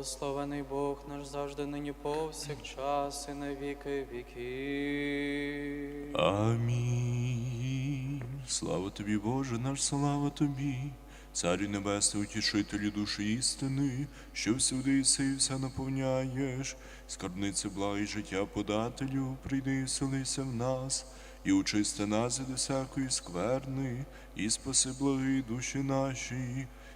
Благословений Бог наш завжди нині повсякчас і на віки віків. Амінь. Слава тобі, Боже, наш слава тобі, Царю Небесний, утішителю душі істини, що всюди і все наповняєш, скарбниці блага і життя подателю, прийди і вселися в нас, і очисти нас від всякої скверни, і спаси благі душі наші.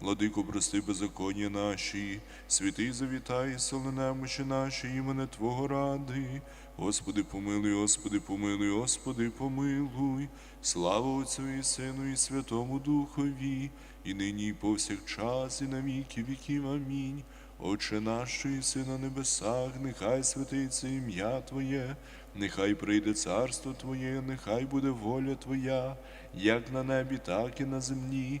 владико, прости беззаконня наші, святий завітай, соли немощі наші, імене Твого ради. Господи, помилуй, Господи, помилуй, Господи, помилуй. Слава Отцю і Сину, і Святому Духові, і нині, і повсякчас, і на віки віків. Амінь. Отче наш, що на небесах, нехай святиться ім'я Твоє, нехай прийде царство Твоє, нехай буде воля Твоя, як на небі, так і на землі.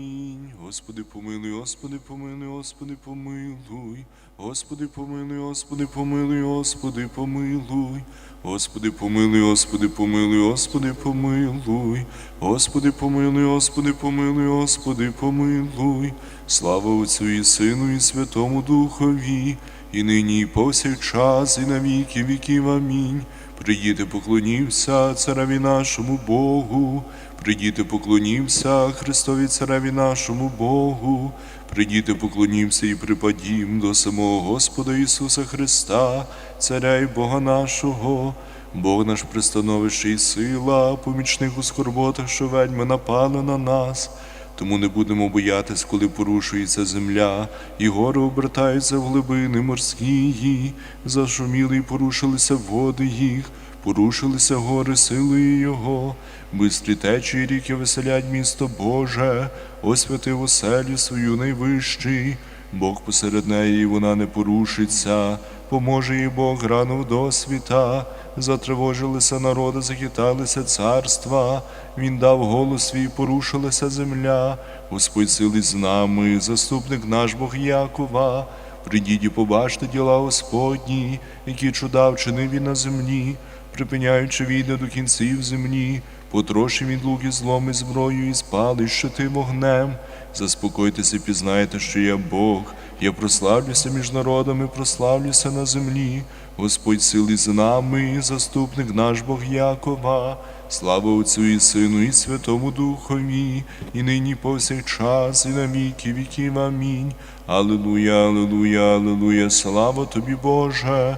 Господи, помилуй, Господи, помилуй, Господи, помилуй. Господи, помилуй, Господи, помилуй, Господи, помилуй. Господи, помилуй, Господи, помилуй, Господи, помилуй. Господи, помилуй, Господи, помилуй, Господи, помилуй. Слава Отцю і Сину, і Святому Духові, і нині, і повсякчас, і на віки віків. Амінь. Придіти, поклонівся цареві нашому Богу. Придіти, поклонімся Христові Цареві нашому Богу, придіти, поклонімся і припадім до самого Господа Ісуса Христа, Царя і Бога нашого, Бог наш пристановище і сила, помічник у скорботах, що ведьми напали на нас. Тому не будемо боятись, коли порушується земля, і гори обертаються в глибини морські, зашуміли і порушилися води їх, порушилися гори силою Його, бистрі течії ріки веселять місто Боже, освятив оселю свою найвищий, Бог посеред неї, вона не порушиться, поможе їй Бог рано в досвіта, затривожилися народи, захиталися царства, Він дав голос свій, порушилася земля, Господь сили з нами, заступник наш Бог Якова. Придіть і побачте діла Господні, які чуда вчинив він на землі, припиняючи війни до кінців землі, потроші від луки злом і зброю і спали щити вогнем. Заспокойтеся, пізнайте, що я Бог. Я прославлюся між народами, прославлюся на землі. Господь сили з нами, заступник наш Бог Якова. Слава Отцю і Сину, і Святому Духові, і нині повсякчас, і на віки віків. Амінь. Аллилуйя, аллилуйя, аллилуйя, слава тобі, Боже.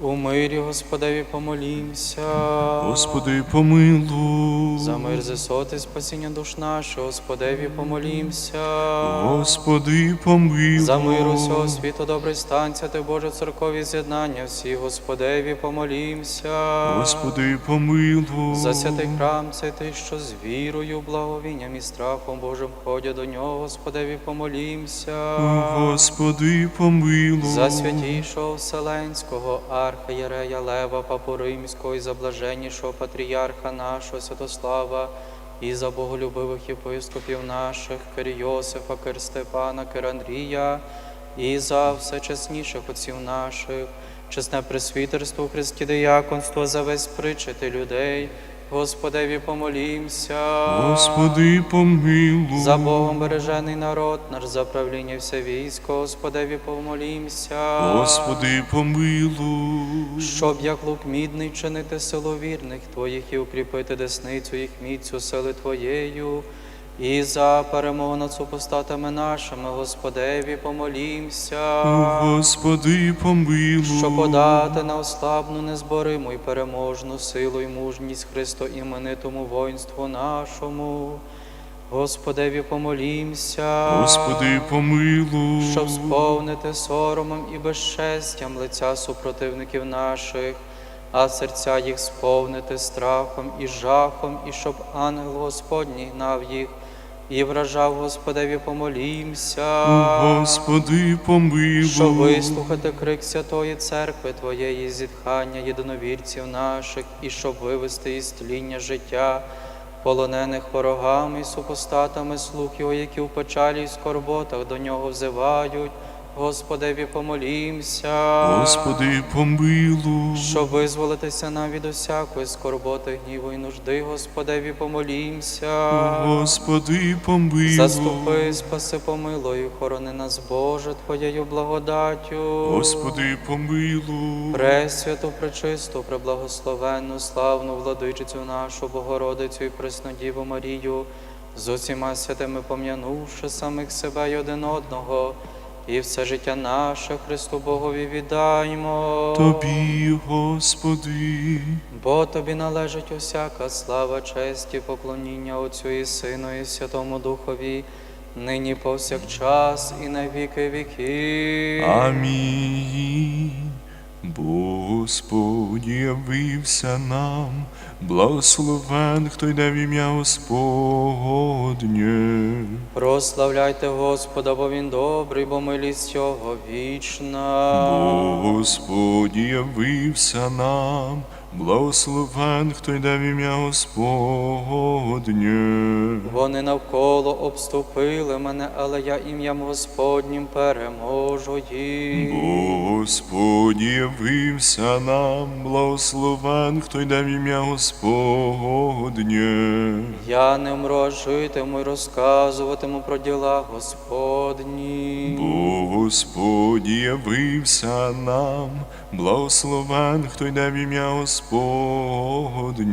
У мирі Господеві помолімся. Господи, помилуй. За мир зесоти, спасіння душ наших, Господеві помолімся. Господи, помилуй. За мир усього світу, добрий станція, ти Боже, церкові з'єднання, всі Господеві помолімся. Господи, помилуй. За святий храм, це ти, що з вірою, благовінням і страхом Божим ходять до нього, Господеві помолімся. Господи, помилуй. За святішого Вселенського архієрея Лева Папу Римського і за блаженнішого патріарха нашого Святослава, і за боголюбивих єпископів наших, Кир Йосифа, Кир Степана, Кир Андрія, і за все чесніших отців наших, чесне присвітерство, Христі дияконство, за весь причити людей, Господеві помолімся. Господи, помилуй. За Богом бережений народ, наш за правління все військо, Господеві помолімся. Господи, помилуй. Щоб як лук мідний чинити силу вірних Твоїх і укріпити десницю їх міцю сили Твоєю, І за перемогу над супостатами нашими, Господеві, помолімся. Господи, помилуй. Що подати на ослабну, незбориму і переможну силу і мужність Христо іменитому воїнству нашому. Господеві помолімся. Господи, помилуй. щоб сповнити соромом і безчестям лиця супротивників наших, а серця їх сповнити страхом і жахом, і щоб ангел Господній гнав їх, і вражав Господеві помолімся. Господи, помилуй. що вислухати крик Святої Церкви Твоєї зітхання єдиновірців наших, і щоб вивести із тління життя, полонених ворогами і супостатами слуг Його, які в печалі і скорботах до нього взивають. Господеві помолімся. Господи, помилуй. Щоб визволитися нам від усякої скорботи, гніву і нужди, Господеві помолімся. Господи, помилуй. Заступи, спаси, помилуй, хорони нас, Боже, Твоєю благодаттю. Господи, помилуй. Пресвяту, пречисту, преблагословенну, славну владичицю нашу, Богородицю і Преснодіву Марію, з усіма святими пом'янувши самих себе й один одного, і все життя наше Христу Богові віддаймо. Тобі, Господи. Бо тобі належить усяка слава, честь і поклоніння Отцю і Сину, і Святому Духові, нині повсякчас і на віки віки. Амінь. Бо Господь явився нам, благословен, хто йде в ім'я Господнє. Прославляйте Господа, бо Він добрий, бо милість Його вічна. Бо Господь явився нам, благословен, хто йде в ім'я Господнє. Вони навколо обступили мене, але я ім'ям Господнім переможу їх. Бо Господь явився нам, благословен, хто йде в ім'я Господнє. Я не вмру, а житиму й розказуватиму про діла Господні. Бо Господь явився нам, благословен, хто йде в ім'я Господнє.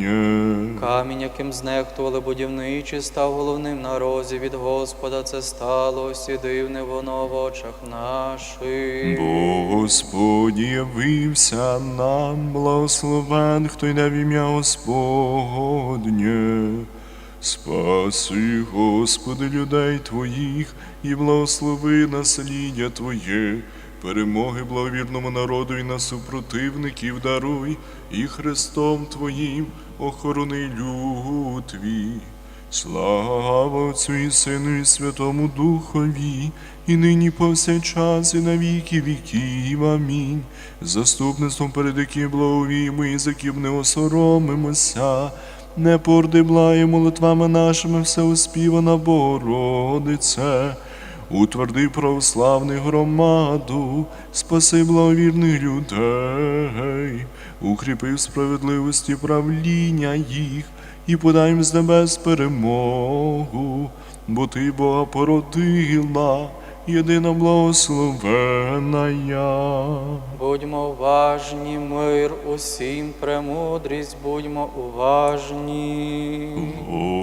Камінь, яким знехтували будівничі, став головним на розі від Господа. Це сталося, і дивне воно в очах наших. Бо Господь явився нам, благословен, хто йде в ім'я Господнє. Спаси, Господи, людей Твоїх, і благослови насліддя Твоє, перемоги благовірному народу і на супротивників даруй, і Христом Твоїм охорони Твій. Слава Отцю і Сину і Святому Духові, і нині повсякчас, і на віки віків. Амінь. Заступництвом перед яким благовіємо і за не осоромимося, не пордиблає молитвами нашими всеуспівана Богородице. Утверди православну громаду, спаси благовірних людей, укріпи в справедливості правління їх і подай їм з небес перемогу, бо ти Бога породила, єдина благословена я. Будьмо уважні, мир усім, премудрість, будьмо уважні.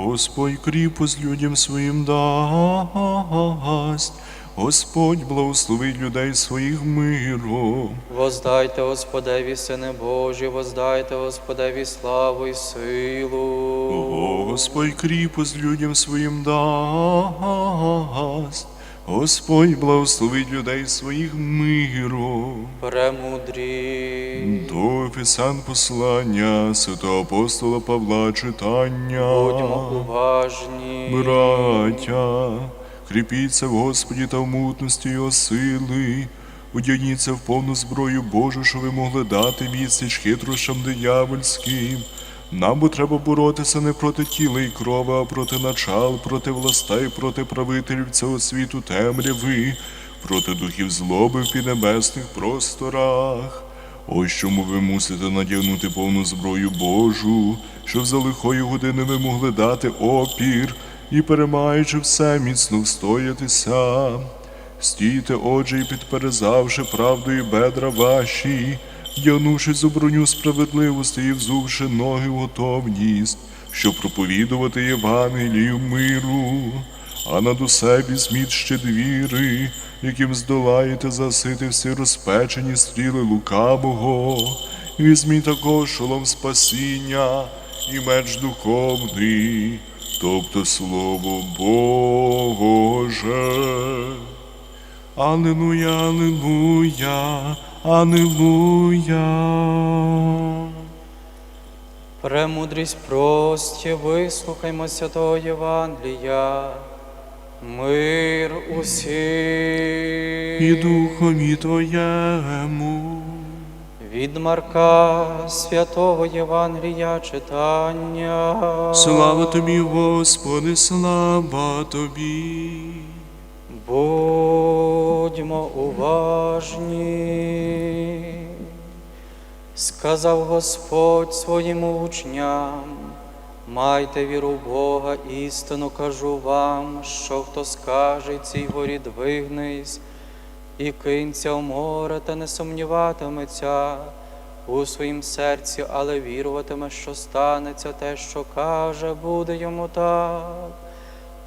Господь кріпость людям своїм дасть, Господь благословить людей своїх миром. Воздайте Господеві, сини Божі, воздайте Господеві славу і силу. Господь кріпость людям своїм дасть, Господь благословить людей своїх миром. Премудрі. До Ефесан послання святого апостола Павла читання. Будьмо уважні. Браття, кріпіться в Господі та в мутності його сили, одягніться в повну зброю Божу, що ви могли дати відсіч хитрощам диявольським. Нам бо треба боротися не проти тіла і крови, а проти начал, проти властей, проти правителів цього світу темряви, проти духів злоби в піднебесних просторах. Ось чому ви мусите надягнути повну зброю Божу, щоб за лихої години ви могли дати опір і, перемаючи все, міцно встоятися. Стійте, отже, і підперезавши правдою бедра ваші, вдягнувши зуброню справедливості і взувши ноги в готовність, щоб проповідувати Євангелію миру, а над усе візьміть щит віри, яким здолаєте засити всі розпечені стріли лукавого. Візьміть також шолом спасіння і меч духовний, тобто Слово Боже. Аллилуйя, аллилуйя, аллилуйя. Премудрість прості, вислухаймо святого Євангелія. Мир усім. І духові Твоєму. Від Марка святого Євангелія читання. Слава Тобі, Господи, слава Тобі. Будьмо уважні. Сказав Господь своїм учням, майте віру в Бога, істину кажу вам, що хто скаже цій горі двигнись, і кинься в море, та не сумніватиметься у своїм серці, але віруватиме, що станеться те, що каже, буде йому так.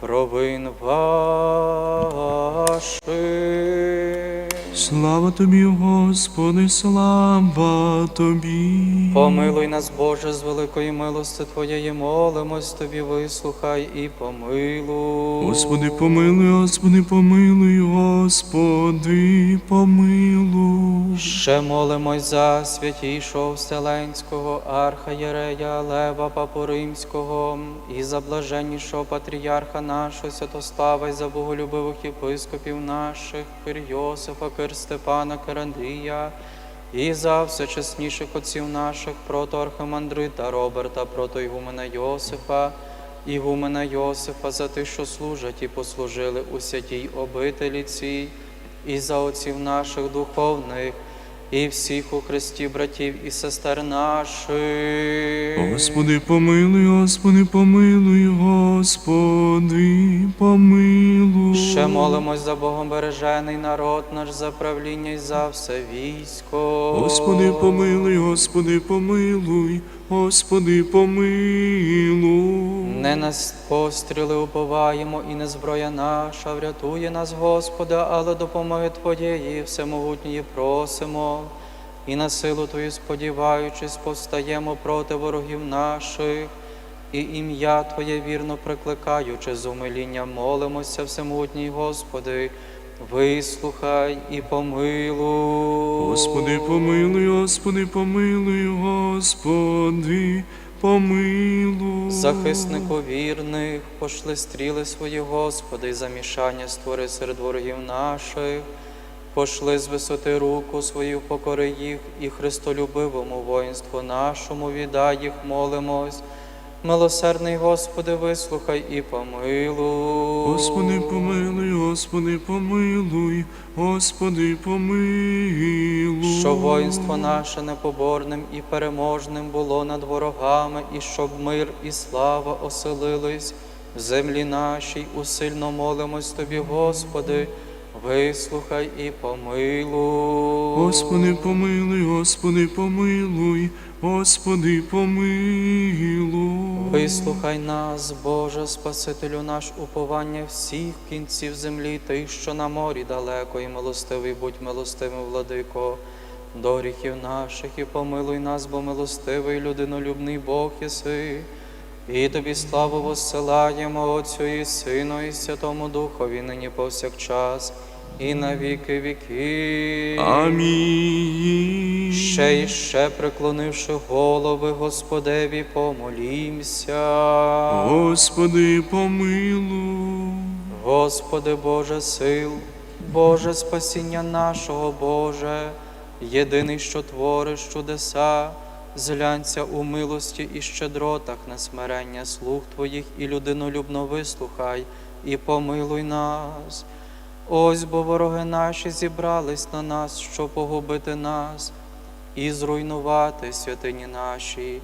провин ваших. Слава Тобі, Господи, слава Тобі. Помилуй нас, Боже, з великої милости Твоєї, молимось Тобі, вислухай і помилуй. Господи, помилуй, Господи, помилуй, Господи, помилуй. Ще молимось за святійшого Вселенського архаєрея Лева Папу Римського і за блаженнішого патріарха нашого Святослава і за боголюбивих єпископів наших Кир Йосифа, Кир Степана, Карандія і за все чесніших отців наших протоархимандрита Роберта, протоігумена Йосифа, ігумена Йосифа, за тих, що служать і послужили у святій обителі цій, і за отців наших духовних, і всіх у Христі братів і сестер наших. Господи, помилуй, Господи, помилуй, Господи, помилуй. Ще молимось за Богом бережений народ наш за правління і за все військо. Господи, помилуй, Господи, помилуй, Господи, помилуй. Не на постріли уповаємо, і не зброя наша врятує нас, Господа, але допомоги Твоєї всемогутньої просимо. І на силу Твою сподіваючись, повстаємо проти ворогів наших, і ім'я Твоє вірно прикликаючи з умилінням, молимося, всемогутній Господи, вислухай і помилуй. Господи, помилуй, Господи, помилуй, Господи, помилуй. Захиснику вірних, пошли стріли свої, Господи, і замішання створи серед ворогів наших, пошли з висоти руку свою покори їх, і Христолюбивому воїнству нашому віддай їх, молимось. Милосердний Господи, вислухай і помилуй. Господи, помилуй, Господи, помилуй, Господи, помилуй. Щоб воїнство наше непоборним і переможним було над ворогами, і щоб мир і слава оселились в землі нашій, усильно молимось Тобі, Господи, вислухай і помилуй. Господи, помилуй, Господи, помилуй, Господи, помилуй. Вислухай нас, Боже, Спасителю наш, уповання всіх кінців землі, Ти, що на морі далеко, і милостивий, будь милостивим, владико, до гріхів наших, і помилуй нас, бо милостивий, людинолюбний Бог єси. І тобі славу воссилаємо Отцю і Сину, і Святому Духові, нині повсякчас, і на віки віки. Амінь. Ще і ще приклонивши голови Господеві, помолімся. Господи, помилуй. Господи Боже сил, Боже спасіння нашого Боже, єдиний, що твориш чудеса, зглянься у милості і щедротах на смирення слуг Твоїх і людинолюбно вислухай і помилуй нас. Ось бо вороги наші зібрались на нас, щоб погубити нас і зруйнувати святині наші.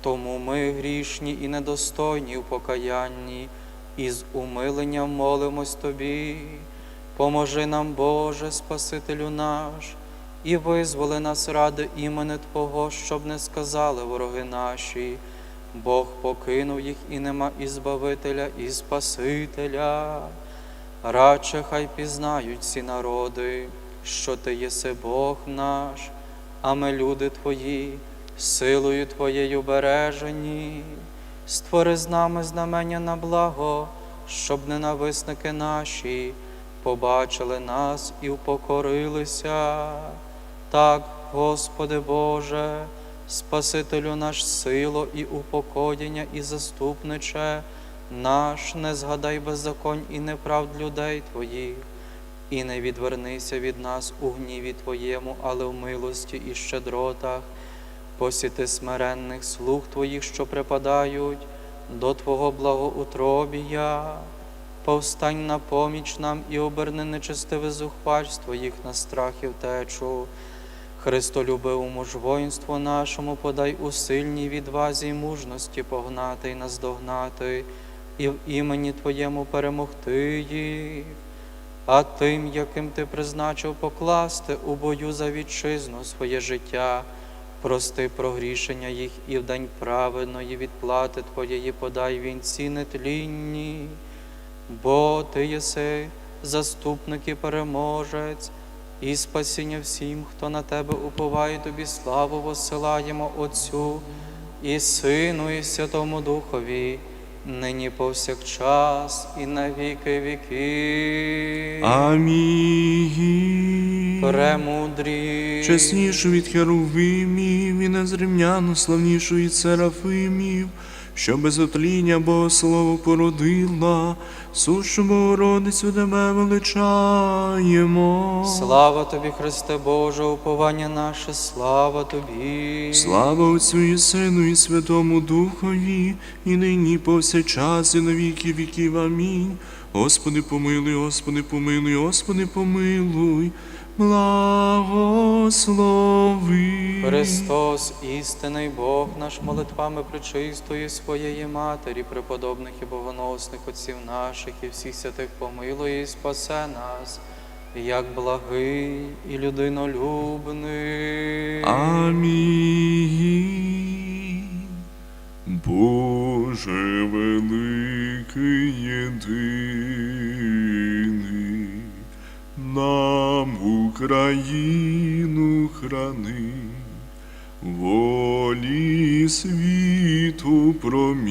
Тому ми грішні і недостойні в покаянні, і з умиленням молимось Тобі. Поможи нам, Боже, Спасителю наш, і визволи нас ради імени Твого, щоб не сказали вороги наші. Бог покинув їх і нема і Збавителя, і Спасителя. Радше хай пізнають ці народи, що Ти єси Бог наш, а ми люди Твої, силою Твоєю бережені. Створи з нами знамення на благо, щоб ненависники наші побачили нас і впокорилися. Так, Господи Боже, Спасителю наш сило і упокоєння, і заступниче, наш не згадай беззаконь і неправд людей Твоїх, і не відвернися від нас у гніві Твоєму, але в милості і щедротах, посіти смиренних слуг Твоїх, що припадають до Твого благоутробія. Повстань на поміч нам і оберни нечестиве зухвальство їх на страх і втечу. Христолюбивому ж воїнству нашому подай у сильній відвазі й мужності погнати й наздогнати, і в імені Твоєму перемогти їх. А тим, яким ти призначив покласти у бою за вітчизну своє життя, прости прогрішення їх і в день праведної відплати Твоєї подай вінці нетлінні. Бо Ти єси заступник і переможець, і спасіння всім, хто на тебе уповає, тобі славу посилаємо Отцю і Сину, і Святому Духові, нині повсякчас і на віки віки. Амінь. Премудрі. Чеснішу від херувимів і незрівняно славнішу від серафимів, що без отління Богослово породила, сушу Богородицю тебе величаємо. Слава тобі, Христе Боже, уповання наше, слава тобі. Слава Отцю і Сину, і Святому Духові, і нині повсякчас, і на віки віків. Амінь. Господи, помилуй, Господи, помилуй, Господи, помилуй, благослови. Христос, істинний Бог наш молитвами причистої своєї Матері, преподобних і богоносних отців наших і всіх святих помилує і спасе нас, як благий і людинолюбний. Амінь. Боже великий єдиний, Україну храни, волі світу промінням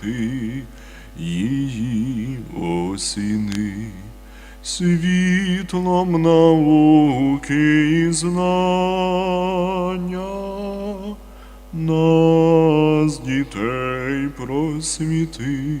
ти її осіни. Світлом науки і знання нас, дітей, просвіти,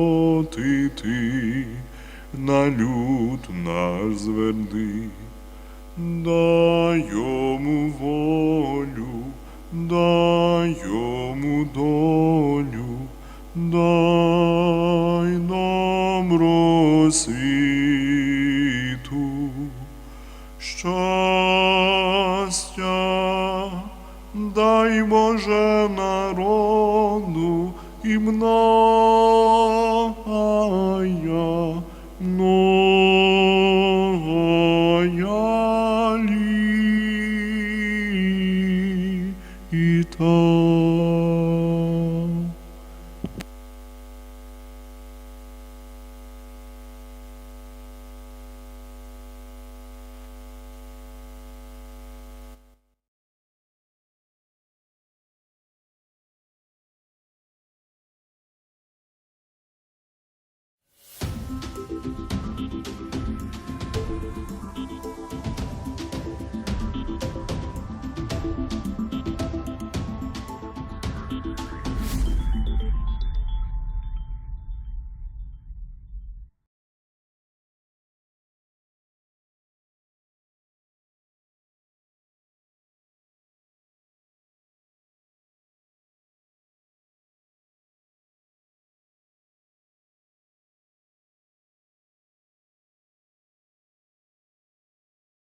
щедроти ти на люд наш зверни, дай йому волю, дай йому долю, дай